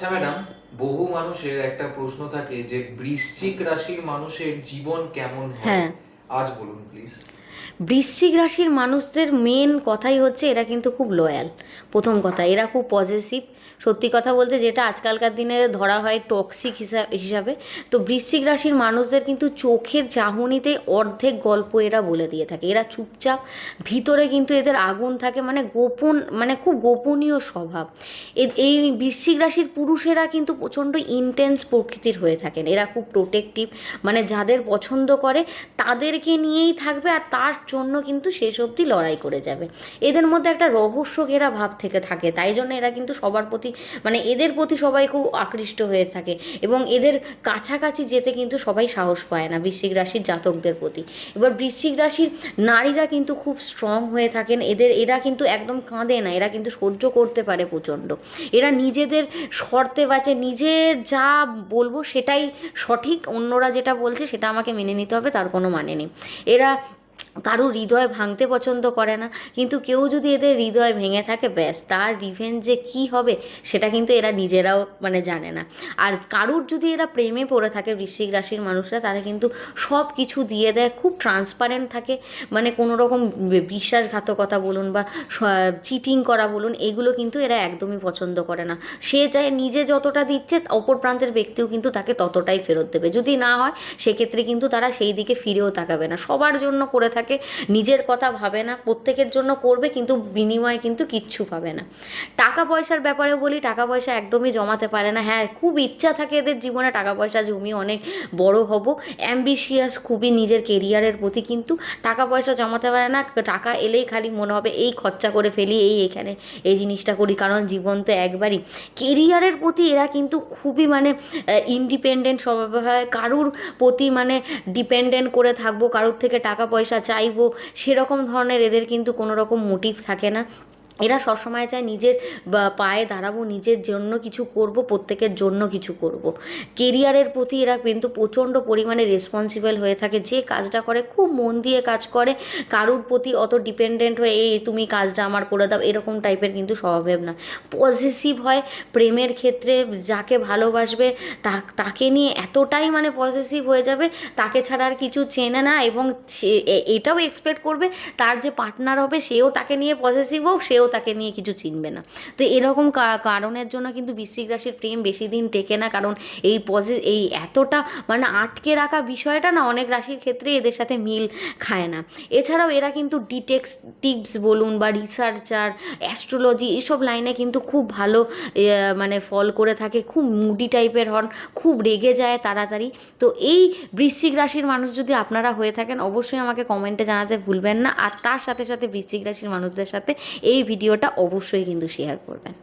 আচ্ছা ম্যাডাম বহু মানুষের একটা প্রশ্ন থাকে যে বৃশ্চিক রাশির মানুষের জীবন কেমন হয় হ্যাঁ। আজ বলুন প্লিজ বৃশ্চিক রাশির মানুষদের মেন কথাই হচ্ছে এরা কিন্তু খুব লয়াল প্রথম কথা, এরা খুব পজিটিভ সত্যি কথা বলতে যেটা আজকালকার দিনে ধরা হয় টক্সিক হিসাবে, তো বৃশ্চিক রাশির মানুষদের কিন্তু চোখের চাহনিতে অর্ধেক গল্প এরা বলে দিয়ে থাকে। এরা চুপচাপ, ভিতরে কিন্তু এদের আগুন থাকে মানে গোপন মানে খুব গোপনীয় স্বভাব। এই বৃশ্চিক রাশির পুরুষেরা কিন্তু প্রচণ্ড ইন্টেন্স প্রকৃতির হয়ে থাকেন। এরা খুব প্রোটেক্টিভ মানে যাদের পছন্দ করে তাদেরকে নিয়েই থাকবে আর তার জন্য কিন্তু শেষ অবধি লড়াই করে যাবে। এদের মধ্যে একটা রহস্য ঘেরা ভাব থেকে থাকে, তাই জন্য এরা কিন্তু সবার প্রতি মানে এদের প্রতি সবাই খুব আকৃষ্ট হয়ে থাকে এবং এদের কাছাকাছি যেতে কিন্তু সবাই সাহস পায় না বৃশ্চিক রাশির জাতকদের প্রতি। এবার বৃশ্চিক রাশির নারীরা কিন্তু খুব স্ট্রং হয়ে থাকেন, এদের, এরা কিন্তু একদম কাঁদে না, এরা কিন্তু সহ্য করতে পারে প্রচণ্ড। এরা নিজেদের শর্তে বাঁচে, নিজের যা বলব সেটাই সঠিক, অন্যরা যেটা বলছে সেটা আমাকে মেনে নিতে হবে, তার কোনো মানে নেই। এরা কারও হৃদয় ভাঙতে পছন্দ করে না, কিন্তু কেউ যদি এদের হৃদয় ভেঙে থাকে, ব্যাস, তার রিভেঞ্জ যে কী হবে, সেটা কিন্তু এরা নিজেরাও মানে জানে না। আর কারুর যদি এরা প্রেমে পড়ে থাকে বৃশ্চিক রাশির মানুষরা, তারা কিন্তু সব কিছু দিয়ে দেয়, খুব ট্রান্সপারেন্ট থাকে। মানে কোনো রকম বিশ্বাসঘাতকতা বলুন বা চিটিং করা বলুন, এগুলো কিন্তু এরা একদমই পছন্দ করে না। সে চায় নিজে যতটা দিচ্ছে, অপর প্রান্তের ব্যক্তিও কিন্তু তাকে ততটাই ফেরত দেবে। যদি না হয়, সেক্ষেত্রে কিন্তু তারা সেই দিকে ফিরেও তাকাবে না। সবার জন্য করে থাকে, নিজের কথা ভাবে না, প্রত্যেকের জন্য করবে কিন্তু বিনিময়ে কিন্তু কিচ্ছু পাবে না। টাকা পয়সার ব্যাপারে বলি, টাকা পয়সা একদমই জমাতে পারে না। হ্যাঁ খুব ইচ্ছা থাকে এদের জীবনে টাকা পয়সা জমিয়ে অনেক বড় হব। অ্যাম্বিশিয়াস খুবই নিজের কেরিয়ারের প্রতি কিন্তু টাকা পয়সা জমাতে পারে না, টাকা এলেই খালি মনে হবে, এই খরচা করে ফেলি, এই এখানে এই জিনিসটা করি। কারণ জীবন তো একবারই। কেরিয়ারের প্রতি এরা কিন্তু খুবই মানে ইন্ডিপেন্ডেন্ট স্বভাব হয়। কারুর প্রতি মানে ডিপেন্ডেন্ট করে থাকব, কারোর থেকে টাকা পয়সা চাইব সেরকম ধরনের এদের কিন্তু কোনো রকম মোটিভ থাকে না। এরা সবসময় চায় নিজের পায়ে দাঁড়াবো, নিজের জন্য কিছু করব, প্রত্যেকের জন্য কিছু করব। কেরিয়ারের প্রতি এরা কিন্তু প্রচণ্ড পরিমাণে রেসপন্সিবল হয়ে থাকে। যে কাজটা করে, খুব মন দিয়ে কাজ করে, কারুর প্রতি অত ডিপেন্ডেন্ট হয়ে, এই, তুমি কাজটা আমার করে দাও, এরকম টাইপের কিন্তু স্বভাব না। পজিটিভ হয়, প্রেমের ক্ষেত্রে যাকে ভালোবাসবে তাকে নিয়ে এতটাই মানে পজিটিভ হয়ে যাবে, তাকে ছাড়া আর কিছু চেনে না এবং এটাও এক্সপেক্ট করবে, তার যে পার্টনার হবে, সেও তাকে নিয়ে পজিটিভ হোক, সেও তাকে নিয়ে কিছু চিনবে না। তো এরকম কারণের জন্য কিন্তু বৃশ্চিক রাশির প্রেম বেশি দিন টেকে না, কারণ এই পজি, এই এতটা মানে আটকে রাখা বিষয়টা না অনেক রাশির ক্ষেত্রে এদের সাথে মিল খায় না। এছাড়াও এরা কিন্তু ডিটেক্স, টিপস বলুন বা রিসার্চার, অ্যাস্ট্রোলজি এইসব লাইনে কিন্তু খুব ভালো মানে ফল করে থাকে, খুব মুডি টাইপের হন, খুব রেগে যায় তাড়াতাড়ি। তো এই বৃশ্চিক রাশির মানুষ যদি আপনারা হয়ে থাকেন, অবশ্যই আমাকে কমেন্টে জানাতে ভুলবেন না। আর তার সাথে সাথে বৃশ্চিক রাশির মানুষদের সাথে এই ভিডিওটা অবশ্যই কিন্তু শেয়ার করবেন।